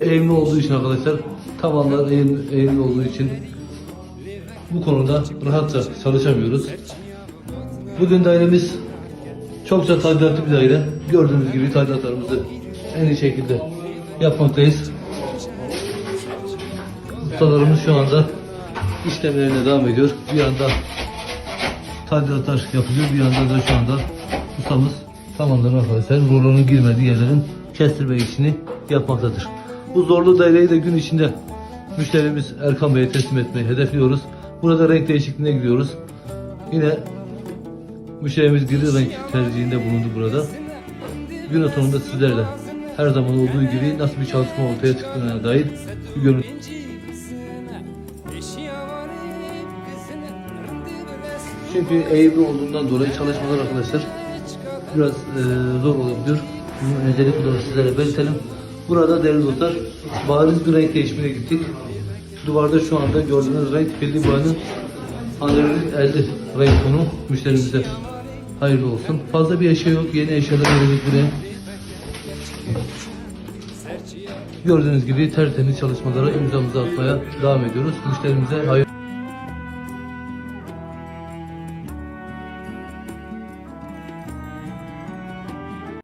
Eğimli olduğu için arkadaşlar tavanlar eğimli, eğimli olduğu için bu konuda rahatça çalışamıyoruz. Bugün dairemiz çokça tadilatlı bir daire. Gördüğünüz gibi tadilatlarımızı en iyi şekilde yapmaktayız. Ustalarımız şu anda işlemlerine devam ediyor. Bir yanda tadilatlar yapılıyor. Bir yanda da şu anda ustamız tamamlanan arkadaşlar rulonun girmediği yerlerin kestirme işini yapmaktadır. Bu zorlu daireyi de gün içinde müşterimiz Erkan Bey'e teslim etmeyi hedefliyoruz. Burada renk değişikliğine gidiyoruz. Yine müşterimiz gri renk tercihinde bulundu burada. Gün sonunda sizlerle her zaman olduğu gibi nasıl bir çalışma ortaya çıktığına dair bir görüntü Çünkü eğimli olduğundan dolayı çalışmalar arkadaşlar biraz e, zor olabiliyor. Bunu öncelikle olarak sizlere belirtelim. Burada değerli dostlar bariz bir renk değişimine gittik. Duvarda şu anda gördüğünüz renk pilli boyanın Android 50 renk tonu müşterimize hayırlı olsun. Fazla bir eşya yok. Yeni eşyalar verildik buraya. Gördüğünüz gibi tertemiz çalışmalara imzamızı atmaya devam ediyoruz. Müşterimize hayırlı